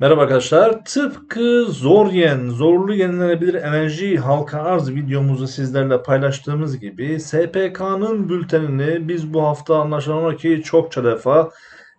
Merhaba arkadaşlar. Tıpkı Zoryen, zorlu yenilenebilir enerji halka arz videomuzu sizlerle paylaştığımız gibi SPK'nın bültenini biz bu hafta anlaşılan ki çokça defa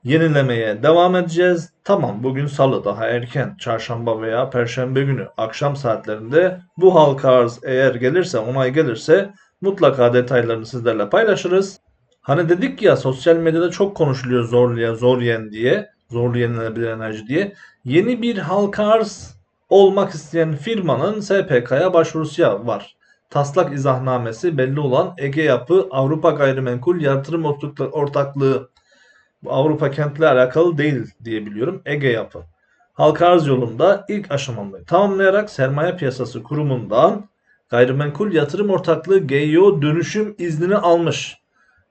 yenilemeye devam edeceğiz. Tamam bugün salı daha erken çarşamba veya perşembe günü akşam saatlerinde bu halka arz eğer gelirse onay gelirse mutlaka detaylarını sizlerle paylaşırız. Hani dedik ya sosyal medyada çok konuşuluyor zorluya zoryen diye. Zorlu yenilenebilir enerji diye. Yeni bir halka arz olmak isteyen firmanın SPK'ya başvurusu var. Taslak izahnamesi belli olan Ege Yapı Avrupa Gayrimenkul Yatırım Ortaklığı Avrupa kentli alakalı değil diye biliyorum. Ege Yapı. Halka arz yolunda ilk aşamayı tamamlayarak sermaye piyasası kurumundan gayrimenkul yatırım ortaklığı GYO dönüşüm iznini almış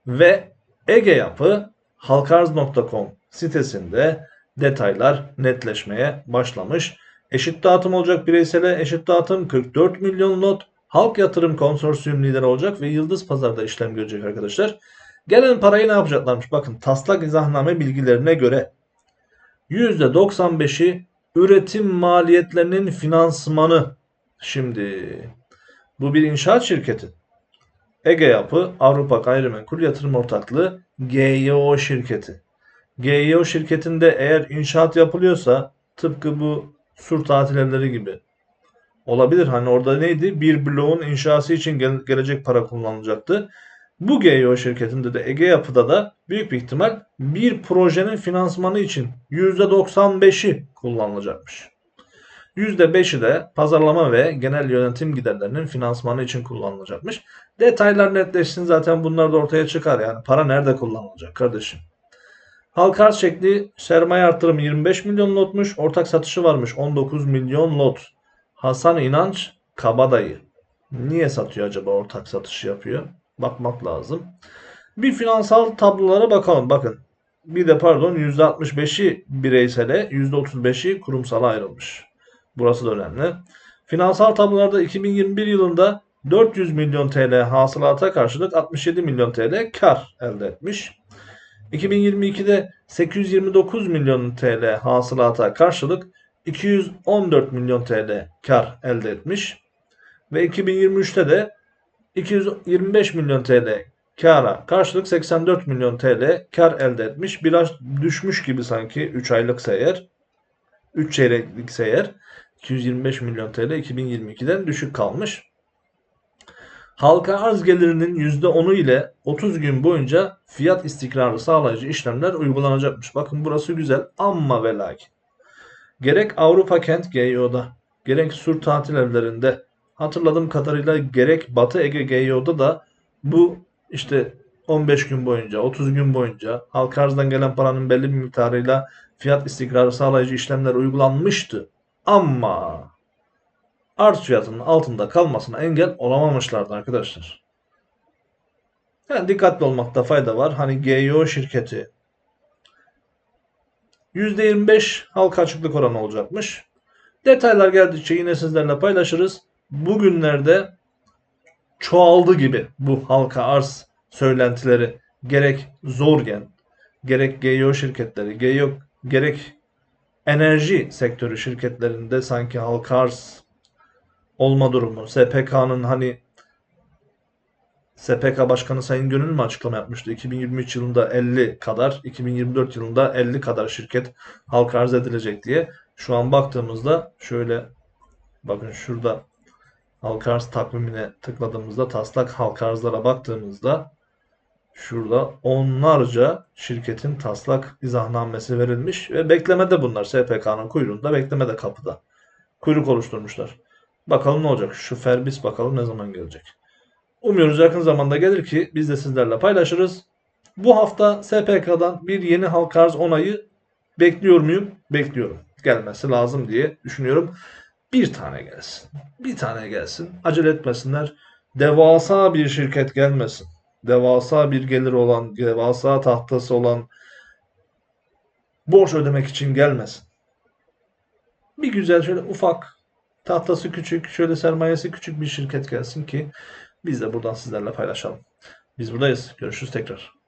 ve Ege Yapı halkarz.com sitesinde detaylar netleşmeye başlamış. Eşit dağıtım olacak bireysele eşit dağıtım 44 milyon lot. Halk yatırım konsorsiyum lideri olacak ve Yıldız Pazar'da işlem görecek arkadaşlar. Gelen parayı ne yapacaklarmış? Bakın taslak izahname bilgilerine göre %95'i üretim maliyetlerinin finansmanı. Şimdi bu bir inşaat şirketi. Ege Yapı Avrupa Gayrimenkul Yatırım Ortaklığı GYO şirketi. GYO şirketinde eğer inşaat yapılıyorsa tıpkı bu sur tatil evleri gibi olabilir. Hani orada neydi? Bir bloğun inşası için gel- gelecek para kullanılacaktı. Bu GYO şirketinde de Ege Yapı'da da büyük bir ihtimal bir projenin finansmanı için %95'i kullanılacakmış. %5'i de pazarlama ve genel yönetim giderlerinin finansmanı için kullanılacakmış. Detaylar netleşsin zaten bunlar da ortaya çıkar. Yani para nerede kullanılacak kardeşim? Halka arz şekli sermaye arttırımı 25 milyon lotmuş. Ortak satışı varmış 19 milyon lot. Hasan İnanç Kabadayı. Niye satıyor acaba ortak satışı yapıyor? Bakmak lazım. Bir finansal tablolara bakalım. Bakın. Bir de pardon %65'i bireysele %35'i kurumsala ayrılmış. Burası da önemli. Finansal tablolarda 2021 yılında 400 milyon TL hasılata karşılık 67 milyon TL kar elde etmiş. 2022'de 829 milyon TL hasılata karşılık 214 milyon TL kar elde etmiş. Ve 2023'te de 225 milyon TL kara karşılık 84 milyon TL kar elde etmiş. Biraz düşmüş gibi sanki 3 aylık eğer. 3 çeyreklik eğer. 225 milyon TL 2022'den düşük kalmış. Halka arz gelirinin %10'u ile 30 gün boyunca fiyat istikrarı sağlayıcı işlemler uygulanacakmış. Bakın burası güzel ama ve lakin. Gerek Avrupa Kent GYO'da gerek Sur tatil evlerinde hatırladığım kadarıyla gerek Batı Ege GYO'da da bu işte 15 gün boyunca 30 gün boyunca halka arzdan gelen paranın belli bir miktarıyla fiyat istikrarı sağlayıcı işlemler uygulanmıştı. Ama arz fiyatının altında kalmasına engel olamamışlardı arkadaşlar. Yani dikkatli olmakta fayda var. Hani GYO şirketi %25 halka açıklık oranı olacakmış. Detaylar geldikçe yine sizlerle paylaşırız. Bugünlerde çoğaldı gibi bu halka arz söylentileri gerek Zorgen, gerek GYO şirketleri, GYO, gerek enerji sektörü şirketlerinde sanki halka arz olma durumu. SPK'nın hani SPK Başkanı Sayın Gönül mü açıklama yapmıştı? 2023 yılında 50 kadar, 2024 yılında 50 kadar şirket halka arz edilecek diye. Şu an baktığımızda şöyle bakın şurada halka arz takvimine tıkladığımızda taslak halka arzlara baktığımızda şurada onlarca şirketin taslak izahnamesi verilmiş ve beklemede bunlar. SPK'nın kuyruğunda beklemede kapıda. Kuyruk oluşturmuşlar. Bakalım ne olacak? Şu Ferbis bakalım ne zaman gelecek. Umuyoruz yakın zamanda gelir ki biz de sizlerle paylaşırız. Bu hafta SPK'dan bir yeni halka arz onayı bekliyor muyum? Bekliyorum. Gelmesi lazım diye düşünüyorum. Bir tane gelsin. Bir tane gelsin. Acele etmesinler. Devasa bir şirket gelmesin. Devasa bir gelir olan, devasa tahtası olan borç ödemek için gelmesin. Bir güzel şöyle ufak tahtası küçük, şöyle sermayesi küçük bir şirket gelsin ki biz de buradan sizlerle paylaşalım. Biz buradayız. Görüşürüz tekrar.